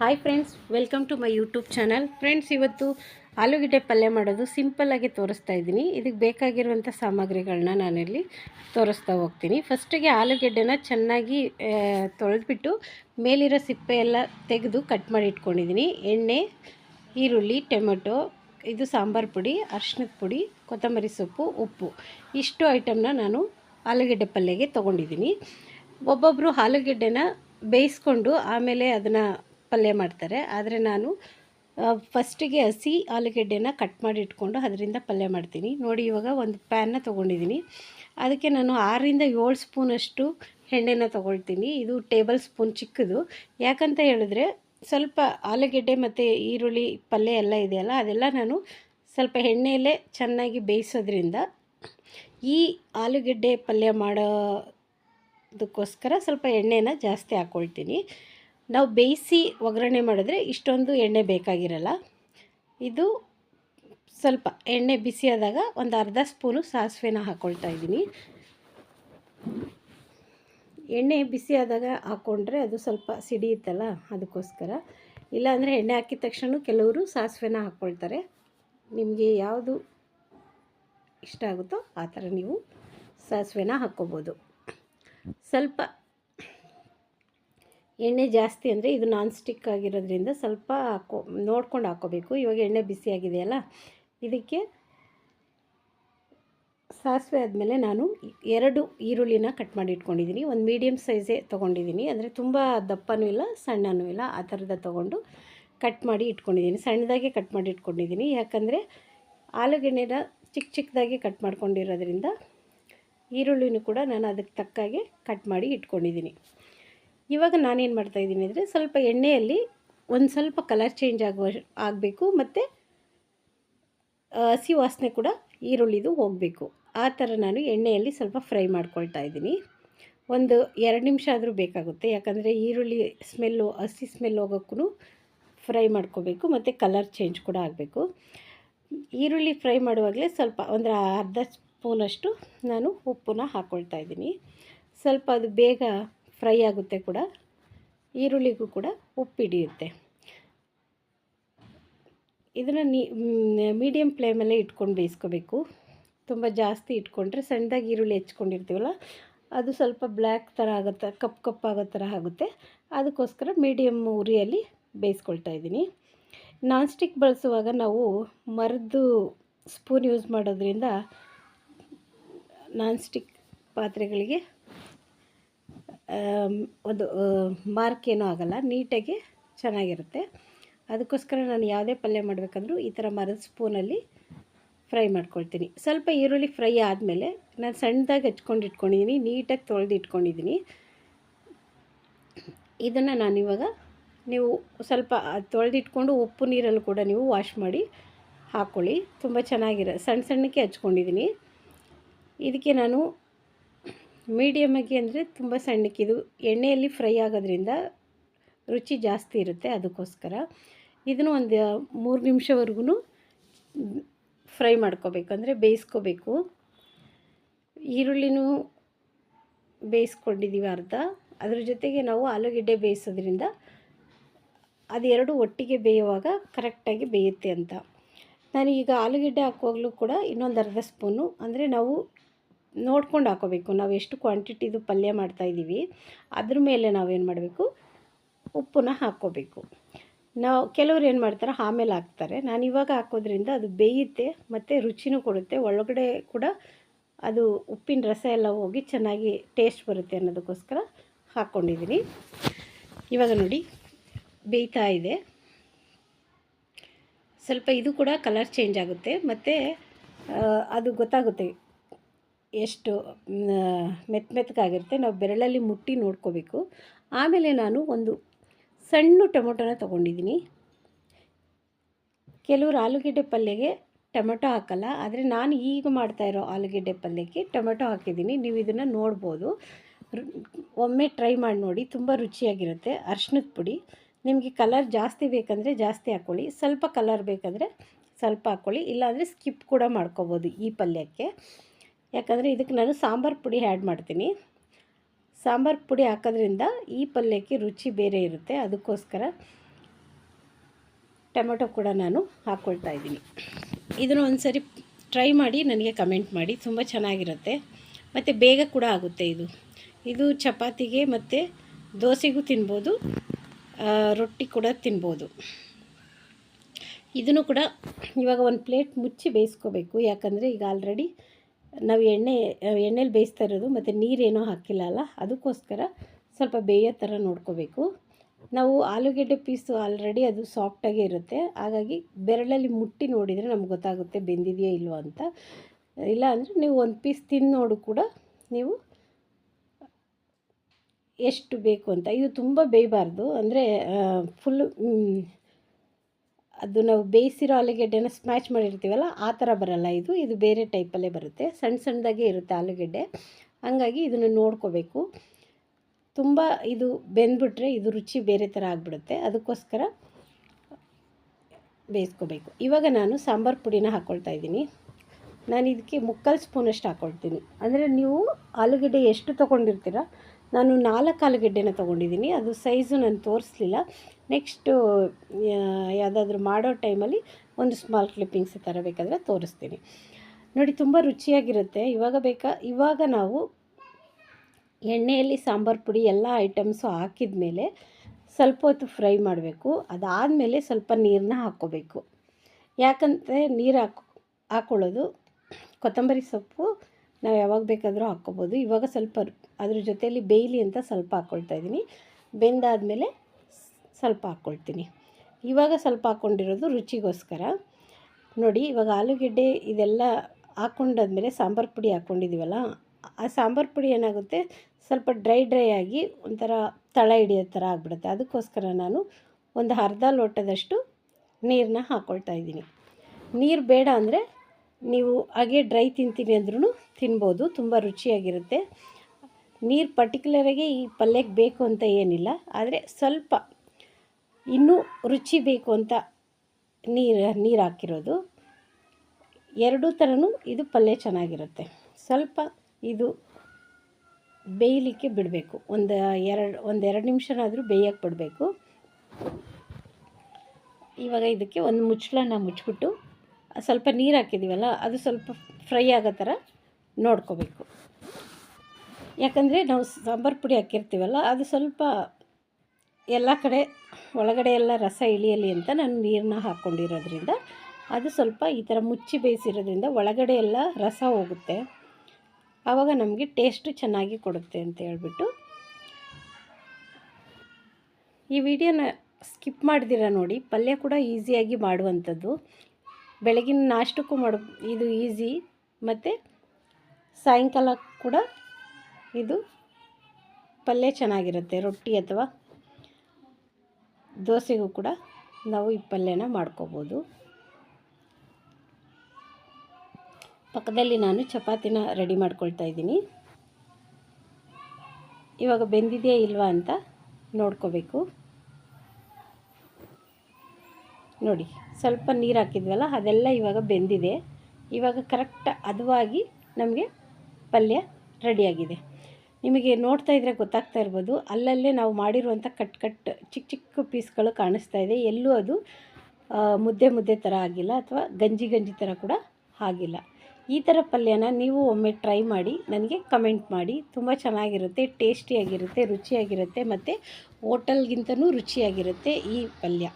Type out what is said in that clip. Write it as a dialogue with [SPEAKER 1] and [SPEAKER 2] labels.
[SPEAKER 1] Hi friends welcome to my YouTube channel friends ಇವತ್ತು ಆಲೂಗಡ್ಡೆ ಪಲ್ಯ ಮಾಡೋದು ಸಿಂಪಲ್ಲಾಗಿ ತೋರಿಸ್ತಾ ಇದ್ದೀನಿ. ಇದಕ್ಕೆ ಬೇಕಾಗಿರುವಂಥ ಸಾಮಗ್ರಿಗಳನ್ನ ನಾನಿಲ್ಲಿ ತೋರಿಸ್ತಾ ಹೋಗ್ತೀನಿ. ಫಸ್ಟಿಗೆ ಆಲೂಗೆಡ್ಡೆನ ಚೆನ್ನಾಗಿ ತೊಳೆದ್ಬಿಟ್ಟು ಮೇಲಿರೋ ಸಿಪ್ಪೆ ಎಲ್ಲ ತೆಗೆದು ಕಟ್ ಮಾಡಿ ಇಟ್ಕೊಂಡಿದ್ದೀನಿ. ಎಣ್ಣೆ, ಈರುಳ್ಳಿ, ಟೊಮೆಟೊ, ಇದು ಸಾಂಬಾರು ಪುಡಿ ಅರ್ಶಿನದ ಪುಡಿ, ಕೊತ್ತಂಬರಿ ಸೊಪ್ಪು, ಉಪ್ಪು. ಇಷ್ಟು ಐಟಮ್ನ ನಾನು ಆಲೂಗೆಡ್ಡೆ ಪಲ್ಯಗೆ ತೊಗೊಂಡಿದ್ದೀನಿ. ಒಬ್ಬೊಬ್ಬರು ಆಲೂಗೆಡ್ಡೆನ ಬೇಯಿಸ್ಕೊಂಡು ಆಮೇಲೆ ಅದನ್ನು ಪಲ್ಯ ಮಾಡ್ತಾರೆ. ಆದರೆ ನಾನು ಫಸ್ಟಿಗೆ ಹಸಿ ಆಲೂಗೆಡ್ಡೆನ ಕಟ್ ಮಾಡಿ ಇಟ್ಕೊಂಡು ಅದರಿಂದ ಪಲ್ಯ ಮಾಡ್ತೀನಿ. ನೋಡಿ ಇವಾಗ ಒಂದು ಪ್ಯಾನ್ನ ತೊಗೊಂಡಿದ್ದೀನಿ ಅದಕ್ಕೆ ನಾನು ಆರರಿಂದ ಏಳು ಸ್ಪೂನಷ್ಟು ಎಣ್ಣೆನ ತೊಗೊಳ್ತೀನಿ. ಇದು ಟೇಬಲ್ ಸ್ಪೂನ್ ಚಿಕ್ಕದು. ಯಾಕಂತ ಹೇಳಿದ್ರೆ ಸ್ವಲ್ಪ ಆಲೂಗೆಡ್ಡೆ ಮತ್ತು ಈರುಳ್ಳಿ ಪಲ್ಯ ಎಲ್ಲ ಇದೆಯಲ್ಲ, ಅದೆಲ್ಲ ನಾನು ಸ್ವಲ್ಪ ಎಣ್ಣೆಯಲ್ಲೇ ಚೆನ್ನಾಗಿ ಬೇಯಿಸೋದ್ರಿಂದ ಈ ಆಲೂಗೆಡ್ಡೆ ಪಲ್ಯ ಮಾಡೋದಕ್ಕೋಸ್ಕರ ಸ್ವಲ್ಪ ಎಣ್ಣೆನ ಜಾಸ್ತಿ ಹಾಕ್ಕೊಳ್ತೀನಿ ನಾವು ಬೇಯಿಸಿ ಒಗ್ಗರಣೆ ಮಾಡಿದ್ರೆ ಇಷ್ಟೊಂದು ಎಣ್ಣೆ ಬೇಕಾಗಿರಲ್ಲ. ಇದು ಸ್ವಲ್ಪ ಎಣ್ಣೆ ಬಿಸಿಯಾದಾಗ ಒಂದು ಅರ್ಧ ಸ್ಪೂನು ಸಾಸಿವೆನ ಹಾಕ್ಕೊಳ್ತಾ ಇದ್ದೀನಿ. ಎಣ್ಣೆ ಬಿಸಿಯಾದಾಗ ಹಾಕ್ಕೊಂಡ್ರೆ ಅದು ಸ್ವಲ್ಪ ಸಿಡಿಯುತ್ತಲ್ಲ ಅದಕ್ಕೋಸ್ಕರ. ಇಲ್ಲಾಂದರೆ ಎಣ್ಣೆ ಹಾಕಿದ ತಕ್ಷಣ ಕೆಲವರು ಸಾಸಿವೆನ ಹಾಕ್ಕೊಳ್ತಾರೆ ನಿಮಗೆ ಯಾವುದು ಇಷ್ಟ ಆಗುತ್ತೋ ಆ ಥರ ನೀವು ಸಾಸಿವೆನ ಹಾಕ್ಕೋಬೋದು. ಸ್ವಲ್ಪ ಎಣ್ಣೆ ಜಾಸ್ತಿ ಅಂದರೆ ಇದು ನಾನ್ ಸ್ಟಿಕ್ ಆಗಿರೋದ್ರಿಂದ ಸ್ವಲ್ಪ ಹಾಕೋ, ನೋಡ್ಕೊಂಡು ಹಾಕೋಬೇಕು. ಇವಾಗ ಎಣ್ಣೆ ಬಿಸಿಯಾಗಿದೆಯಲ್ಲ ಇದಕ್ಕೆ ಸಾಸಿವೆ ಆದಮೇಲೆ ನಾನು ಎರಡು ಈರುಳ್ಳಿನ ಕಟ್ ಮಾಡಿ ಇಟ್ಕೊಂಡಿದ್ದೀನಿ. ಒಂದು ಮೀಡಿಯಮ್ ಸೈಜೇ ತೊಗೊಂಡಿದ್ದೀನಿ. ಅಂದರೆ ತುಂಬ ದಪ್ಪನೂ ಇಲ್ಲ, ಸಣ್ಣನೂ ಇಲ್ಲ. ಆ ಥರದ ತೊಗೊಂಡು ಕಟ್ ಮಾಡಿ ಇಟ್ಕೊಂಡಿದ್ದೀನಿ. ಸಣ್ಣದಾಗೆ ಕಟ್ ಮಾಡಿ ಇಟ್ಕೊಂಡಿದ್ದೀನಿ. ಯಾಕಂದರೆ ಆಲೂಗೆಣ್ಣೆನ ಚಿಕ್ಕ ಚಿಕ್ಕದಾಗಿ ಕಟ್ ಮಾಡ್ಕೊಂಡಿರೋದ್ರಿಂದ ಈರುಳ್ಳಿನೂ ಕೂಡ ನಾನು ಅದಕ್ಕೆ ತಕ್ಕಾಗೆ ಕಟ್ ಮಾಡಿ ಇಟ್ಕೊಂಡಿದ್ದೀನಿ. ಇವಾಗ ನಾನೇನು ಮಾಡ್ತಾಯಿದ್ದೀನಿ ಅಂದರೆ ಸ್ವಲ್ಪ ಎಣ್ಣೆಯಲ್ಲಿ ಒಂದು ಸ್ವಲ್ಪ ಕಲರ್ ಚೇಂಜ್ ಆಗುವ ಆಗಬೇಕು ಮತ್ತು ಹಸಿ ವಾಸನೆ ಕೂಡ ಈರುಳ್ಳಿದು ಹೋಗಬೇಕು. ಆ ಥರ ನಾನು ಎಣ್ಣೆಯಲ್ಲಿ ಸ್ವಲ್ಪ ಫ್ರೈ ಮಾಡ್ಕೊಳ್ತಾ ಇದ್ದೀನಿ. ಒಂದು ಎರಡು ನಿಮಿಷ ಆದರೂ ಬೇಕಾಗುತ್ತೆ. ಯಾಕಂದರೆ ಈರುಳ್ಳಿ ಸ್ಮೆಲ್ಲು ಹಸಿ ಸ್ಮೆಲ್ ಹೋಗೋಕ್ಕೂ ಫ್ರೈ ಮಾಡ್ಕೋಬೇಕು ಮತ್ತು ಕಲರ್ ಚೇಂಜ್ ಕೂಡ ಆಗಬೇಕು. ಈರುಳ್ಳಿ ಫ್ರೈ ಮಾಡುವಾಗಲೇ ಸ್ವಲ್ಪ ಒಂದು ಅರ್ಧ ಸ್ಪೂನಷ್ಟು ನಾನು ಉಪ್ಪನ್ನ ಹಾಕ್ಕೊಳ್ತಾ ಇದ್ದೀನಿ. ಸ್ವಲ್ಪ ಅದು ಬೇಗ ಫ್ರೈ ಆಗುತ್ತೆ ಕೂಡ. ಈರುಳ್ಳಿಗೂ ಕೂಡ ಉಪ್ಪು ಹಿಡಿಯುತ್ತೆ. ಇದನ್ನು ನೀ ಮೀಡಿಯಮ್ ಫ್ಲೇಮಲ್ಲೇ ಇಟ್ಕೊಂಡು ಬೇಯಿಸ್ಕೋಬೇಕು. ತುಂಬ ಜಾಸ್ತಿ ಇಟ್ಕೊಂಡ್ರೆ ಸಣ್ಣದಾಗಿ ಈರುಳ್ಳಿ ಹೆಚ್ಕೊಂಡಿರ್ತೀವಲ್ಲ, ಅದು ಸ್ವಲ್ಪ ಬ್ಲ್ಯಾಕ್ ಥರ ಆಗುತ್ತೆ, ಕಪ್ ಕಪ್ ಆಗೋ ಥರ ಆಗುತ್ತೆ. ಅದಕ್ಕೋಸ್ಕರ ಮೀಡಿಯಮ್ ಉರಿಯಲ್ಲಿ ಬೇಯಿಸ್ಕೊಳ್ತಾ ಇದ್ದೀನಿ. ನಾನ್ ಸ್ಟಿಕ್ ಬಳಸುವಾಗ ನಾವು ಮರದ್ದು ಸ್ಪೂನ್ ಯೂಸ್ ಮಾಡೋದ್ರಿಂದ ನಾನ್ ಸ್ಟಿಕ್ ಪಾತ್ರೆಗಳಿಗೆ ಒಂದು ಮಾರ್ಕ್ ಏನೂ ಆಗೋಲ್ಲ, ನೀಟಾಗಿ ಚೆನ್ನಾಗಿರುತ್ತೆ. ಅದಕ್ಕೋಸ್ಕರ ನಾನು ಯಾವುದೇ ಪಲ್ಯ ಮಾಡಬೇಕಂದ್ರೂ ಈ ಥರ ಮರದ ಸ್ಪೂನಲ್ಲಿ ಫ್ರೈ ಮಾಡ್ಕೊಳ್ತೀನಿ. ಸ್ವಲ್ಪ ಈರುಳ್ಳಿ ಫ್ರೈ ಆದಮೇಲೆ ನಾನು ಸಣ್ಣದಾಗಿ ಹಚ್ಕೊಂಡು ಇಟ್ಕೊಂಡಿದ್ದೀನಿ, ನೀಟಾಗಿ ತೊಳೆದು ಇಟ್ಕೊಂಡಿದ್ದೀನಿ. ಇದನ್ನು ನಾನಿವಾಗ ನೀವು ಸ್ವಲ್ಪ ತೊಳೆದಿಟ್ಕೊಂಡು ಉಪ್ಪು ನೀರಲ್ಲಿ ಕೂಡ ನೀವು ವಾಶ್ ಮಾಡಿ ಹಾಕ್ಕೊಳ್ಳಿ ತುಂಬ ಚೆನ್ನಾಗಿರೋ, ಸಣ್ಣ ಸಣ್ಣಕ್ಕೆ ಹಚ್ಕೊಂಡಿದ್ದೀನಿ. ಇದಕ್ಕೆ ನಾನು ಮೀಡಿಯಮಾಗಿ ಅಂದರೆ ತುಂಬ ಸಣ್ಣಕ್ಕಿದು ಎಣ್ಣೆಯಲ್ಲಿ ಫ್ರೈ ಆಗೋದ್ರಿಂದ ರುಚಿ ಜಾಸ್ತಿ ಇರುತ್ತೆ ಅದಕ್ಕೋಸ್ಕರ. ಇದನ್ನು ಒಂದು ಮೂರು ನಿಮಿಷವರೆಗೂ ಫ್ರೈ ಮಾಡ್ಕೋಬೇಕು, ಅಂದರೆ ಬೇಯಿಸ್ಕೋಬೇಕು. ಈರುಳ್ಳಿನೂ ಬೇಯಿಸ್ಕೊಂಡಿದ್ದೀವಿ ಅರ್ಧ. ಅದ್ರ ಜೊತೆಗೆ ನಾವು ಆಲೂಗೆಡ್ಡೆ ಬೇಯಿಸೋದ್ರಿಂದ ಅದೆರಡು ಒಟ್ಟಿಗೆ ಬೇಯುವಾಗ ಕರೆಕ್ಟಾಗಿ ಬೇಯುತ್ತೆ ಅಂತ. ನಾನು ಈಗ ಆಲೂಗೆಡ್ಡೆ ಹಾಕುವಾಗಲೂ ಕೂಡ ಇನ್ನೊಂದು ಅರ್ಧ ಸ್ಪೂನು, ಅಂದರೆ ನಾವು ನೋಡ್ಕೊಂಡು ಹಾಕೋಬೇಕು. ನಾವು ಎಷ್ಟು ಕ್ವಾಂಟಿಟಿದು ಪಲ್ಯ ಮಾಡ್ತಾಯಿದ್ದೀವಿ ಅದ್ರ ಮೇಲೆ ನಾವೇನು ಮಾಡಬೇಕು? ಉಪ್ಪನ್ನ ಹಾಕ್ಕೋಬೇಕು ನಾವು ಕೆಲವ್ರು ಏನು ಮಾಡ್ತಾರೆ, ಆಮೇಲೆ ಹಾಕ್ತಾರೆ. ನಾನು ಇವಾಗ ಹಾಕೋದ್ರಿಂದ ಅದು ಬೇಯುತ್ತೆ, ಮತ್ತು ರುಚಿನೂ ಕೊಡುತ್ತೆ. ಒಳಗಡೆ ಕೂಡ ಅದು ಉಪ್ಪಿನ ರಸ ಎಲ್ಲ ಹೋಗಿ ಚೆನ್ನಾಗಿ ಟೇಸ್ಟ್ ಬರುತ್ತೆ ಅನ್ನೋದಕ್ಕೋಸ್ಕರ ಹಾಕ್ಕೊಂಡಿದ್ದೀನಿ ಇವಾಗ ನೋಡಿ, ಬೇಯ್ತಾ ಇದೆ. ಸ್ವಲ್ಪ ಇದು ಕೂಡ ಕಲರ್ ಚೇಂಜ್ ಆಗುತ್ತೆ. ಮತ್ತು ಅದು ಗೊತ್ತಾಗುತ್ತೆ. ಎಷ್ಟು ಮೆತ್ತ ಮೆತ್ತಗಾಗಿರುತ್ತೆ ನಾವು ಬೆರಳಲ್ಲಿ ಮುಟ್ಟಿ ನೋಡ್ಕೋಬೇಕು. ಆಮೇಲೆ ನಾನು ಒಂದು ಸಣ್ಣ ಟೊಮೊಟೊನ ತೊಗೊಂಡಿದ್ದೀನಿ. ಕೆಲವರು ಆಲೂಗೆಡ್ಡೆ ಪಲ್ಯಗೆ ಟೊಮೆಟೊ ಹಾಕಲ್ಲ, ಆದರೆ ನಾನು ಈಗ ಮಾಡ್ತಾಯಿರೋ ಆಲೂಗೆಡ್ಡೆ ಪಲ್ಯಕ್ಕೆ ಟೊಮೆಟೊ ಹಾಕಿದ್ದೀನಿ. ನೀವು ಇದನ್ನು ನೋಡ್ಬೋದು. ಒಮ್ಮೆ ಟ್ರೈ ಮಾಡಿ ನೋಡಿ, ತುಂಬ ರುಚಿಯಾಗಿರುತ್ತೆ. ಅರ್ಶಿನದ ಪುಡಿ. ನಿಮಗೆ ಕಲರ್ ಜಾಸ್ತಿ ಬೇಕಂದರೆ ಜಾಸ್ತಿ ಹಾಕ್ಕೊಳ್ಳಿ ಸ್ವಲ್ಪ ಕಲರ್ ಬೇಕಂದರೆ ಸ್ವಲ್ಪ ಹಾಕ್ಕೊಳ್ಳಿ ಇಲ್ಲಾಂದರೆ ಸ್ಕಿಪ್ ಕೂಡ ಮಾಡ್ಕೋಬೋದು ಈ ಪಲ್ಯಕ್ಕೆ. ಯಾಕಂದರೆ ಇದಕ್ಕೆ ನಾನು ಸಾಂಬಾರು ಪುಡಿ ಆ್ಯಡ್ ಮಾಡ್ತೀನಿ. ಸಾಂಬಾರು ಪುಡಿ ಹಾಕೋದ್ರಿಂದ ಈ ಪಲ್ಯಕ್ಕೆ ರುಚಿ ಬೇರೆ ಇರುತ್ತೆ. ಅದಕ್ಕೋಸ್ಕರ ಟೊಮೆಟೊ ಕೂಡ ನಾನು ಹಾಕ್ಕೊಳ್ತಾ ಇದ್ದೀನಿ. ಇದನ್ನು ಒಂದು ಸರಿ ಟ್ರೈ ಮಾಡಿ ನನಗೆ ಕಮೆಂಟ್ ಮಾಡಿ. ತುಂಬ ಚೆನ್ನಾಗಿರುತ್ತೆ. ಮತ್ತು ಬೇಗ ಕೂಡ ಆಗುತ್ತೆ ಇದು. ಇದು ಚಪಾತಿಗೆ ಮತ್ತು ದೋಸೆಗೂ ತಿನ್ಬೋದು. ರೊಟ್ಟಿ ಕೂಡ ತಿನ್ಬೋದು. ಇದನ್ನು ಕೂಡ ಇವಾಗ ಒಂದು ಪ್ಲೇಟ್ ಮುಚ್ಚಿ ಬೇಯಿಸ್ಕೋಬೇಕು. ಯಾಕಂದರೆ ಈಗ ಆಲ್ರೆಡಿ ನಾವು ಎಣ್ಣೆ ಎಣ್ಣೆಲಿ ಬೇಯಿಸ್ತಾ ಇರೋದು, ಮತ್ತು ನೀರೇನೋ ಹಾಕಿಲ್ಲ ಅಲ್ಲ? ಅದಕ್ಕೋಸ್ಕರ ಸ್ವಲ್ಪ ಬೇಯೋ ಥರ ನೋಡ್ಕೋಬೇಕು. ನಾವು ಆಲೂಗೆಡ್ಡೆ ಪೀಸು ಆಲ್ರೆಡಿ ಅದು ಸಾಫ್ಟಾಗೇ ಇರುತ್ತೆ. ಹಾಗಾಗಿ ಬೆರಳಲ್ಲಿ ಮುಟ್ಟಿ ನೋಡಿದರೆ ನಮ್ಗೆ ಗೊತ್ತಾಗುತ್ತೆ ಬೆಂದಿದೆಯೋ ಇಲ್ವೋ ಅಂತ. ಇಲ್ಲ ಅಂದರೆ ನೀವು ಒಂದು ಪೀಸ್ ತಿಂದು ನೋಡು ಕೂಡ ನೀವು ಎಷ್ಟು ಬೇಕು ಅಂತ. ಇದು ತುಂಬ ಬೇಯಬಾರ್ದು. ಅಂದರೆ ಫುಲ್ಲು ಅದು ನಾವು ಬೇಯಿಸಿರೋ ಆಲೂಗೆಡ್ಡೆನ ಸ್ಮ್ಯಾಚ್ ಮಾಡಿರ್ತೀವಲ್ಲ, ಆ ಥರ ಬರಲ್ಲ ಇದು. ಇದು ಬೇರೆ ಟೈಪಲ್ಲೇ ಬರುತ್ತೆ. ಸಣ್ಣ ಸಣ್ಣದಾಗೆ ಇರುತ್ತೆ ಆಲೂಗೆಡ್ಡೆ. ಹಂಗಾಗಿ ಇದನ್ನು ನೋಡ್ಕೋಬೇಕು. ತುಂಬ ಇದು ಬೆಂದ್ಬಿಟ್ರೆ ಇದು ರುಚಿ ಬೇರೆ ಥರ ಆಗಿಬಿಡುತ್ತೆ. ಅದಕ್ಕೋಸ್ಕರ ಬೇಯಿಸ್ಕೋಬೇಕು. ಇವಾಗ ನಾನು ಸಾಂಬಾರು ಪುಡಿನ ಹಾಕ್ಕೊಳ್ತಾ ಇದ್ದೀನಿ. ನಾನು ಇದಕ್ಕೆ ಮುಕ್ಕಾಲು ಸ್ಪೂನಷ್ಟು ಹಾಕ್ಕೊಳ್ತೀನಿ ಅಂದರೆ ನೀವು ಆಲೂಗೆಡ್ಡೆ ಎಷ್ಟು ತೊಗೊಂಡಿರ್ತೀರ ನಾನು ನಾಲ್ಕು ಆಲೂಗೆಡ್ಡೆನ ತೊಗೊಂಡಿದ್ದೀನಿ. ಅದು ಸೈಜು ನಾನು ತೋರಿಸ್ಲಿಲ್ಲ. ನೆಕ್ಸ್ಟು ಯಾವುದಾದ್ರೂ ಮಾಡೋ ಟೈಮಲ್ಲಿ ಒಂದು ಸ್ಮಾಲ್ ಕ್ಲಿಪ್ಪಿಂಗ್ಸ್ ಥರ ಬೇಕಾದರೆ ತೋರಿಸ್ತೀನಿ. ನೋಡಿ, ತುಂಬ ರುಚಿಯಾಗಿರುತ್ತೆ. ಇವಾಗ ಬೇಕಾ, ಇವಾಗ ನಾವು ಎಣ್ಣೆಯಲ್ಲಿ ಸಾಂಬಾರು ಪುಡಿ ಎಲ್ಲ ಐಟಮ್ಸು ಹಾಕಿದ ಮೇಲೆ ಸ್ವಲ್ಪ ಹೊತ್ತು ಫ್ರೈ ಮಾಡಬೇಕು. ಅದಾದಮೇಲೆ ಸ್ವಲ್ಪ ನೀರನ್ನ ಹಾಕ್ಕೋಬೇಕು. ಯಾಕಂದರೆ ನೀರು ಹಾಕೊ ಹಾಕ್ಕೊಳ್ಳೋದು ಕೊತ್ತಂಬರಿ ಸೊಪ್ಪು ನಾವು ಯಾವಾಗ ಬೇಕಾದರೂ ಹಾಕ್ಕೋಬೋದು. ಇವಾಗ ಸ್ವಲ್ಪ ಅದ್ರ ಜೊತೆಯಲ್ಲಿ ಬೇಯಲಿ ಅಂತ ಸ್ವಲ್ಪ ಹಾಕ್ಕೊಳ್ತಾ ಇದ್ದೀನಿ. ಬೆಂದಾದಮೇಲೆ ಸ್ವಲ್ಪ ಹಾಕ್ಕೊಳ್ತೀನಿ ಇವಾಗ ಸ್ವಲ್ಪ ಹಾಕ್ಕೊಂಡಿರೋದು ರುಚಿಗೋಸ್ಕರ. ನೋಡಿ, ಇವಾಗ ಆಲೂಗೆಡ್ಡೆ ಇದೆಲ್ಲ ಹಾಕ್ಕೊಂಡಾದ್ಮೇಲೆ ಸಾಂಬಾರು ಪುಡಿ ಹಾಕ್ಕೊಂಡಿದ್ದೀವಲ್ಲ ಆ ಸಾಂಬಾರು ಪುಡಿ ಏನಾಗುತ್ತೆ? ಸ್ವಲ್ಪ ಡ್ರೈ ಡ್ರೈ ಆಗಿ ಒಂಥರ ತಳ ಹಿಡಿಯೋ ಥರ ಆಗಿಬಿಡುತ್ತೆ. ಅದಕ್ಕೋಸ್ಕರ ನಾನು ಒಂದು ಅರ್ಧ ಲೋಟದಷ್ಟು ನೀರನ್ನ ಹಾಕ್ಕೊಳ್ತಾ ಇದ್ದೀನಿ. ನೀರು ಬೇಡ ಅಂದರೆ ನೀವು ಹಾಗೆ ಡ್ರೈ ತಿಂತೀನಿ ಅಂದ್ರೂ ತಿನ್ಬೋದು, ತುಂಬ ರುಚಿಯಾಗಿರುತ್ತೆ. ನೀರು ಪರ್ಟಿಕ್ಯುಲರಾಗಿ ಈ ಪಲ್ಯಕ್ಕೆ ಬೇಕು ಅಂತ ಏನಿಲ್ಲ, ಆದರೆ ಸ್ವಲ್ಪ ಇನ್ನೂ ರುಚಿ ಬೇಕು ಅಂತ ನೀರು ನೀರು ಹಾಕಿರೋದು. ಎರಡೂ ಥರನೂ ಇದು ಪಲ್ಯ ಚೆನ್ನಾಗಿರುತ್ತೆ. ಸ್ವಲ್ಪ ಇದು ಬೇಯಲಿಕ್ಕೆ ಬಿಡಬೇಕು. ಒಂದು ಎರಡು ಒಂದು ಎರಡು ನಿಮಿಷನಾದರೂ ಬೇಯಕ್ಕೆ ಬಿಡಬೇಕು. ಇವಾಗ ಇದಕ್ಕೆ ಒಂದು ಮುಚ್ಚಳನ ಮುಚ್ಚಿಬಿಟ್ಟು ಸ್ವಲ್ಪ ನೀರು ಹಾಕಿದ್ದೀವಲ್ಲ ಅದು ಸ್ವಲ್ಪ ಫ್ರೈ ಆಗೋ ಥರ ನೋಡ್ಕೋಬೇಕು. ಯಾಕಂದರೆ ನಾವು ಸಾಂಬಾರು ಪುಡಿ ಹಾಕಿರ್ತೀವಲ್ಲ, ಅದು ಸ್ವಲ್ಪ ಎಲ್ಲ ಕಡೆ ಒಳಗಡೆ ಎಲ್ಲ ರಸ ಇಳಿಯಲಿ ಅಂತ ನಾನು ನೀರನ್ನ ಹಾಕ್ಕೊಂಡಿರೋದ್ರಿಂದ ಅದು ಸ್ವಲ್ಪ ಈ ಥರ ಮುಚ್ಚಿ ಬೇಯಿಸಿರೋದ್ರಿಂದ ಒಳಗಡೆ ಎಲ್ಲ ರಸ ಹೋಗುತ್ತೆ. ಆವಾಗ ನಮಗೆ ಟೇಸ್ಟು ಚೆನ್ನಾಗಿ ಕೊಡುತ್ತೆ ಅಂತ ಹೇಳ್ಬಿಟ್ಟು. ಈ ವಿಡಿಯೋನ ಸ್ಕಿಪ್ ಮಾಡಿದಿರ ನೋಡಿ, ಪಲ್ಯ ಕೂಡ ಈಸಿಯಾಗಿ ಮಾಡುವಂಥದ್ದು. ಬೆಳಗಿನ ನಾಷ್ಟಕ್ಕೂ ಮಾಡು, ಇದು ಈಸಿ ಮತ್ತು ಸಾಯಂಕಾಲ ಕೂಡ ಇದು ಪಲ್ಯ ಚೆನ್ನಾಗಿರುತ್ತೆ, ರೊಟ್ಟಿ ಅಥವಾ ದೋಸೆಗೂ ಕೂಡ ನಾವು ಈ ಪಲ್ಯನ ಮಾಡ್ಕೋಬೋದು. ಪಕ್ಕದಲ್ಲಿ ನಾನು ಚಪಾತಿನ ರೆಡಿ ಮಾಡ್ಕೊಳ್ತಾ ಇದ್ದೀನಿ. ಇವಾಗ ಬೆಂದಿದೆಯಾ ಇಲ್ವಾ ಅಂತ ನೋಡ್ಕೋಬೇಕು. ನೋಡಿ, ಸ್ವಲ್ಪ ನೀರು ಹಾಕಿದ್ವಲ್ಲ, ಅದೆಲ್ಲ ಇವಾಗ ಬೆಂದಿದೆ. ಇವಾಗ ಕರೆಕ್ಟ್ ಅದುವಾಗಿ ನಮಗೆ ಪಲ್ಯ ರೆಡಿಯಾಗಿದೆ ನಿಮಗೆ ನೋಡ್ತಾ ಇದ್ದರೆ ಗೊತ್ತಾಗ್ತಾ ಇರ್ಬೋದು, ಅಲ್ಲಲ್ಲೇ ನಾವು ಮಾಡಿರುವಂಥ ಕಟ್ ಕಟ್ ಚಿಕ್ಕ ಚಿಕ್ಕ ಪೀಸ್ಗಳು ಕಾಣಿಸ್ತಾ ಇದೆ. ಎಲ್ಲೂ ಅದು ಮುದ್ದೆ ಮುದ್ದೆ ಥರ ಆಗಿಲ್ಲ ಅಥವಾ ಗಂಜಿ ಗಂಜಿ ಥರ ಕೂಡ ಆಗಿಲ್ಲ. ಈ ಥರ ಪಲ್ಯನ ನೀವು ಒಮ್ಮೆ ಟ್ರೈ ಮಾಡಿ, ನನಗೆ ಕಮೆಂಟ್ ಮಾಡಿ. ತುಂಬ ಚೆನ್ನಾಗಿರುತ್ತೆ, ಟೇಸ್ಟಿಯಾಗಿರುತ್ತೆ, ರುಚಿಯಾಗಿರುತ್ತೆ ಮತ್ತು ಹೋಟೆಲ್ಗಿಂತನೂ ರುಚಿಯಾಗಿರುತ್ತೆ ಈ ಪಲ್ಯ.